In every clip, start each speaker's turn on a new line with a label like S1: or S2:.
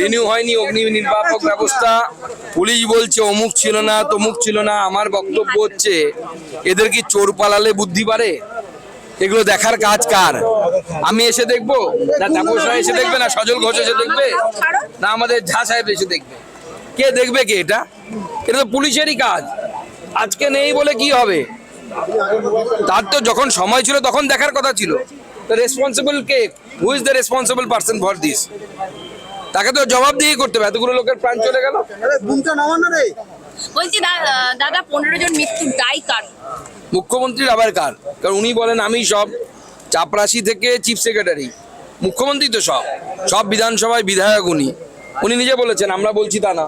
S1: Renew হয়নি অগ্নি ব্যবস্থা। Police বলছে, অমুক ছিল না, তমুক ছিল না, আমার বক্তব্য হচ্ছে, এদের কি চোর পালালে বুদ্ধি এগুলো দেখার কাজ কার? আমি এসে দেখব? এসে দেখবে না, সজল ঘোষ এসে দেখবে? না, আমাদের ঝা সাহেব এসে দেখবে। কে দেখবে কে এটা? এটা তো পুলিশেরই কাজ। আজকে নেই বলে কি হবে? তার তো যখন সময় ছিল, তখন দেখার কথা ছিল। Responsible K? Who is the responsible person for this তাকে তো জবাব দিয়ে করতে হবে। এতগুলো লোকের প্রাণ চলে গেল।
S2: বলছি দাদা পনেরো জন মৃত্যুর দায় কার?
S1: মুখ্যমন্ত্রীর আবার কার? কারণ উনি বলেন আমি সব চাপরাশি থেকে চিফ সেক্রেটারি। মুখ্যমন্ত্রী তো সব। সব বিধানসভায় বিধায়ক উনি। উনি নিজে বলেছেন আমরা বলছি তা না।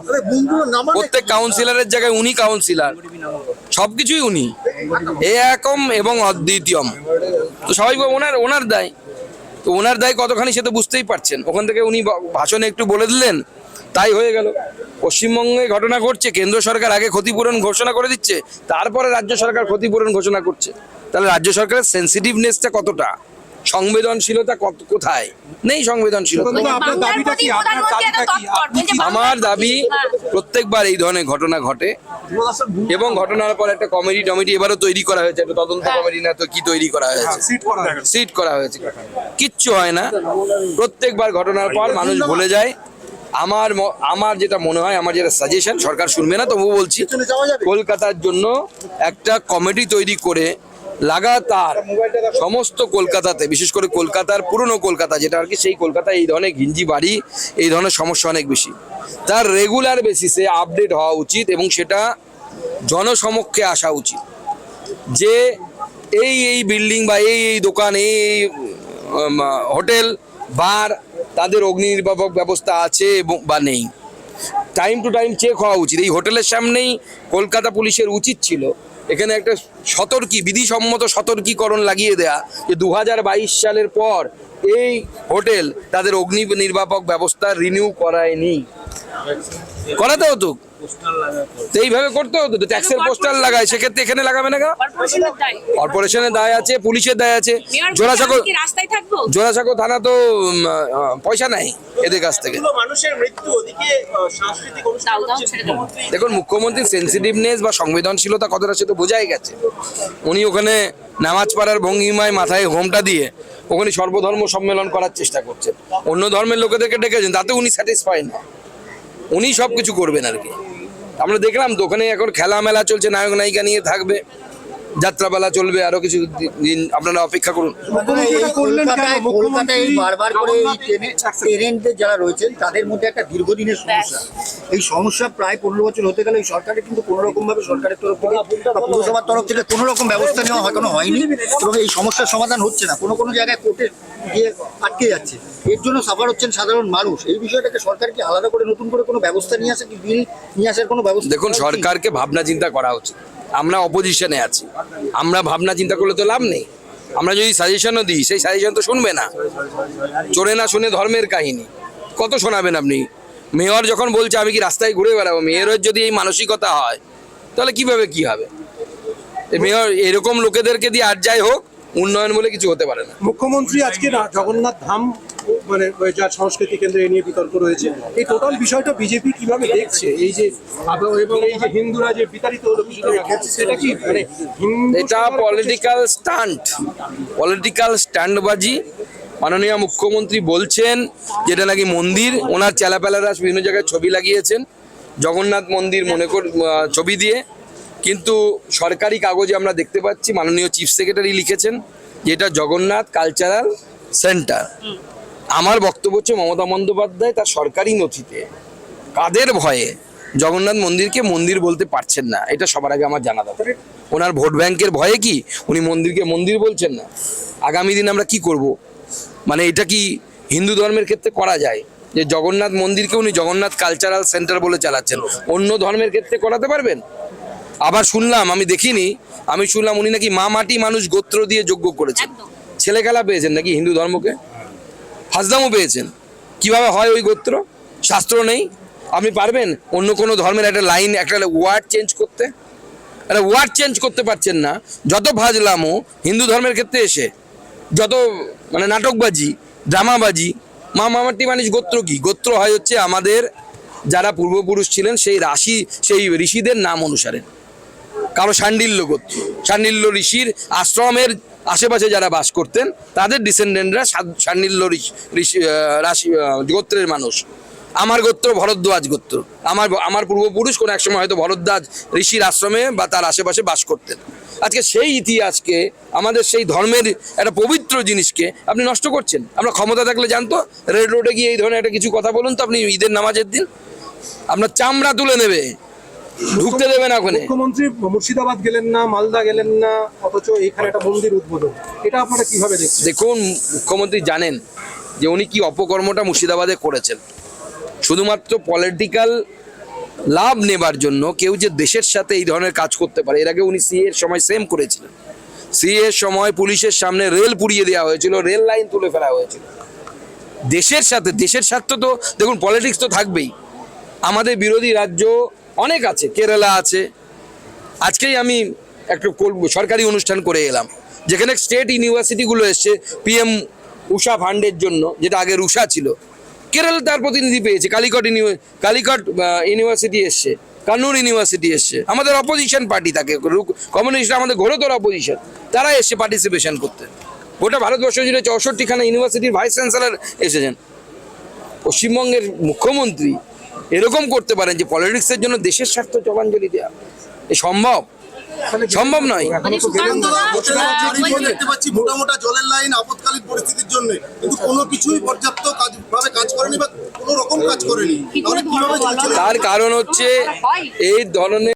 S1: প্রত্যেক কাউন্সিলরের জায়গায় উনি কাউন্সিলর সবকিছুই উনি। এ একম এবং অদ্বিতীয়ম। তো সবাই বলে ওনার ওনার দায়। তো ওনার দায় কতখানি সে তো বুঝতেই পারছেন। ওখান থেকে উনি ভাষণে একটু বলে দিলেন, তাই হয়ে গেল। পশ্চিমবঙ্গে ঘটনা ঘটছে, কেন্দ্র সরকার আগে ক্ষতিপূরণ ঘোষণা করে দিচ্ছে, তারপরে রাজ্য সরকার ক্ষতিপূরণ ঘোষণা করছে। তাহলে রাজ্য সরকারের সেন্সিটিভনেসটা কতটা? সংবেদনশীলতা কত কোথায়? নেই সংবেদনশীলতা।
S2: বলছে বাংলার
S1: আমার দাবি
S2: হ্যাঁ।
S1: প্রত্যেকবার এই ধরনের ঘটনা ঘটে। এবং ঘটনার পর একটা কমিটি টমিটি এবারও তৈরি করা হয়েছে একটা তদন্ত কমিটি না তো কি তৈরি করা হয়েছে?
S3: সিট করা হয়েছে।
S1: সিট করা হয়েছে। কিচ্ছু হয় না। প্রত্যেকবার ঘটনার পর মানুষ ভুলে যায়। আমার ম- আমার যেটা মনে হয় আমার যেটা সাজেশন সরকার শুনবে না তবুও বলছি কলকাতার জন্য একটা কমিটি তৈরি করে লাগাতার সমস্ত কলকাতাতে, বিশেষ করে কলকাতার, পুরনো কলকাতা যেটা আর কি, সেই কলকাতায় এই ধরনের ঘিঞ্জি বাড়ি, এই ধরনের সমস্যা অনেক বেশি। তার রেগুলার বেসিসে আপডেট হওয়া উচিত এবং সেটা জনসমক্ষে আসা উচিত। যে এই এই বিল্ডিং বা এই এই দোকান, এই এই হোটেল বার তাদের অগ্নি নির্বাপক ব্যবস্থা আছে এবং, বা নেই। টাইম টু টাইম চেক হওয়া উচিত। এই হোটেলের সামনেই কলকাতা পুলিশের উচিত ছিল এখানে একটা সতর্কী, বিধিসম্মত সতর্কীকরণ লাগিয়ে দেয়া যে দু হাজার বাইশ সালের পর এই হোটেল তাদের অগ্নি নির্বাপক ব্যবস্থা রিনিউ করায়নি। করাতে হতো এইভাবে করতে হতো তো? ট্যাক্সের পোস্টার লাগায় সেক্ষেত্রে এখানে লাগাবে না
S2: কর্পোরেশনের দায়।
S1: আছে পুলিশের দায় আছে। জোড়াসাঁকো
S2: আমি কি রাস্তায় থাকব?
S1: জোড়াসাঁকো থানা তো পয়সা নাই এদের কাছ থেকে। দেখুন মুখ্যমন্ত্রীর সেন্সিটিভনেস বা সংবেদনশীলতা কতটা সে তো বোঝাই গেছে। উনি ওখানে নামাজ পাড়ার ভঙ্গিমায় মাথায় হোমটা দিয়ে ওখানে সর্বধর্ম সম্মেলন করার চেষ্টা করছেন। অন্য ধর্মের লোকেদেরকে ডেকেছেন তাতে উনি স্যাটিসফাই না। উনি সব কিছু করবেন আর কি। আমরা দেখলাম দোকানে এখন খেলা মেলা চলছে নায়ক নায়িকা নিয়ে থাকবে যাত্রাপালা চলবে আরও কিছু দিন আপনারা অপেক্ষা করুন।
S4: কলকাতায় বারবার করে এই ট্রেনে ট্রেনেন্টদের যারা রয়েছেন তাদের মধ্যে একটা দীর্ঘদিনের সমস্যা। এই সমস্যা প্রায় পনেরো বছর হতে গেলে এই সরকারের কিন্তু কোনো রকম ভাবে সরকারের তরফ থেকে বা পুরসভার তরফ থেকে কোনো রকম ব্যবস্থা নেওয়া হয়তো হয়নি। এবং এই সমস্যার সমাধান হচ্ছে না। কোনো কোনো জায়গায় কোর্টে গিয়ে আটকে যাচ্ছে। এর জন্য সাফার হচ্ছেন সাধারণ মানুষ। এই বিষয়টাকে সরকার কি আলাদা করে নতুন করে কোনো ব্যবস্থা নিয়ে আসে কি বিল নিয়ে আসার কোনো ব্যবস্থা
S1: দেখুন সরকারকে ভাবনা চিন্তা করা উচিত। আমরা অপোজিশনে আছি। আমরা ভাবনা চিন্তা করলে তো লাভ নেই। আমরা যদি সাজেশনও দিই সেই সাজেশন তো শুনবে না। চোরে না শুনে ধর্মের কাহিনী। কত শোনাবেন আপনি? মেয়র যখন বলছে আমি কি রাস্তায় ঘুরে বেড়াবো? মেয়রের যদি এই মানসিকতা হয় তাহলে কীভাবে কি হবে? এই মেয়র এরকম লোকেদেরকে দিয়ে আর যাই হোক উন্নয়ন বলে কিছু হতে পারে না।
S3: মুখ্যমন্ত্রী আজকে না জগন্নাথ ধাম মানে যার সংস্কৃতি কেন্দ্রে এ নিয়ে বিতর্ক রয়েছে। এই টোটাল বিষয়টা বিজেপি কীভাবে দেখছে? এই যে এবং এই যে হিন্দুরা যে বিতাড়িত হলো সেটা কি মানে
S1: এটা পলিটিক্যাল স্টান্ট পলিটিক্যাল স্ট্যান্ডবাজি মাননীয় মুখ্যমন্ত্রী বলছেন যেটা নাকি মন্দির ওনার চেলাপেলারা বিভিন্ন জায়গায় ছবি লাগিয়েছেন। জগন্নাথ মন্দির মনে কর ছবি দিয়ে। কিন্তু সরকারি কাগজে আমরা দেখতে পাচ্ছি, মাননীয় চিফ সেক্রেটারি লিখেছেন যে এটা জগন্নাথ কালচারাল সেন্টার আমার বক্তব্য হচ্ছে মমতা বন্দ্যোপাধ্যায় তার সরকারি নথিতে। কাদের ভয়ে জগন্নাথ মন্দিরকে মন্দির বলতে পারছেন না? এটা সবার আগে আমার জানা দরকার। ওনার ভোট ব্যাংকের ভয়ে কি উনি মন্দিরকে মন্দির বলছেন না? আগামী দিন আমরা কি করব? মানে এটা কি হিন্দু ধর্মের ক্ষেত্রে করা যায়? যে জগন্নাথ মন্দিরকে উনি জগন্নাথ কালচারাল সেন্টার বলে চালাচ্ছেন। অন্য ধর্মের ক্ষেত্রে করাতে পারবেন? আবার শুনলাম আমি দেখিনি আমি শুনলাম উনি নাকি মা মাটি মানুষ গোত্র দিয়ে যোগ্য করেছেন।
S2: একদম।
S1: ছেলে খেলা পেয়েছেন নাকি হিন্দু ধর্মকে? হাজদামও পেয়েছেন। কীভাবে হয় ওই গোত্র? শাস্ত্র নেই। আপনি পারবেন অন্য কোনো ধর্মের একটা লাইন একটা ওয়ার্ড চেঞ্জ করতে? একটা ওয়ার্ড চেঞ্জ করতে পারছেন না। যত ভাজলামও হিন্দু ধর্মের ক্ষেত্রে এসে যত মানে নাটকবাজি ড্রামাবাজি মা মামাটি মানুষ গোত্র কি? গোত্র হয় হচ্ছে আমাদের যারা পূর্বপুরুষ ছিলেন সেই রাশি সেই ঋষিদের নাম অনুসারে। কারও শান্ডিল্য গোত্র। শান্ডিল্য ঋষির আশ্রমের আশেপাশে যারা বাস করতেন, তাদের ডিসেন্ডেন্টরা শান্ডিল্য ঋষি ঋষি রাশি গোত্রের মানুষ। আমার গোত্র ভরদ্বাজ গোত্র। আমার আমার পূর্বপুরুষ কোনো একসময় হয়তো ভরদ্বাজ ঋষির আশ্রমে বা তার আশেপাশে বাস করতেন। আজকে সেই ইতিহাসকে, আমাদের সেই ধর্মের একটা পবিত্র জিনিসকে আপনি নষ্ট করছেন। আমরা ক্ষমতা থাকলে জানতো রেড রোডে গিয়ে এই ধরনের একটা কিছু কথা বলুন তো আপনি ঈদের নামাজের দিন। আপনার চামড়া তুলে নেবে। ঢুকতে দেবে না ওখানে।
S3: মুখ্যমন্ত্রী মুর্শিদাবাদ গেলেন না মালদা গেলেন না অথচ এখানে একটা মন্দির উদ্বোধন। এটা আপনারা কীভাবে দেখছেন?
S1: দেখুন মুখ্যমন্ত্রী জানেন যে উনি কি অপকর্মটা মুর্শিদাবাদে করেছেন। শুধুমাত্র পলিটিক্যাল লাভ নেবার জন্য কেউ যে দেশের সাথে এই ধরনের কাজ করতে পারে এর আগে উনি সিএ এর সময় সেম করেছিলেন। সিএ এর সময় পুলিশের সামনে রেল পুড়িয়ে দেওয়া হয়েছিল রেল লাইন তুলে ফেলা হয়েছিল। দেশের সাথে দেশের স্বার্থ তো দেখুন পলিটিক্স তো থাকবেই। আমাদের বিরোধী রাজ্য অনেক আছে, কেরালা আছে। আজকেই আমি একটা সরকারি অনুষ্ঠান করে এলাম, যেখানে স্টেট ইউনিভার্সিটিগুলো এসছে পিএম উষা ফান্ডের জন্য, যেটা আগের উষা ছিল। কেরল তার প্রতিনিধি পেয়েছে, কালিকট ইউনি- কালিকট ইউনিভার্সিটি এসছে, কান্নুর ইউনিভার্সিটি এসছে। আমাদের অপোজিশন পার্টি থাকে কমিউনিস্ট আমাদের ঘোরতর অপোজিশন তারা এসছে পার্টিসিপেশন করতে। গোটা ভারতবর্ষ জুড়ে চৌষট্টিখানা ইউনিভার্সিটির ভাইস চ্যান্সেলর এসেছেন। পশ্চিমবঙ্গের মুখ্যমন্ত্রী এরকম করতে পারেন যে পলিটিক্সের জন্য দেশের স্বার্থ জবাঞ্জলি দেওয়া এ সম্ভব? সম্ভব নয়।
S2: মানে
S5: মোটা মোটা জলের লাইন আপৎকালীন পরিস্থিতির জন্য। কিন্তু কোনো কিছুই পর্যাপ্ত কাজ ভাবে কাজ করেনি বা কোনো রকম কাজ করেনি?
S1: তার কারণ হচ্ছে এই ধরনের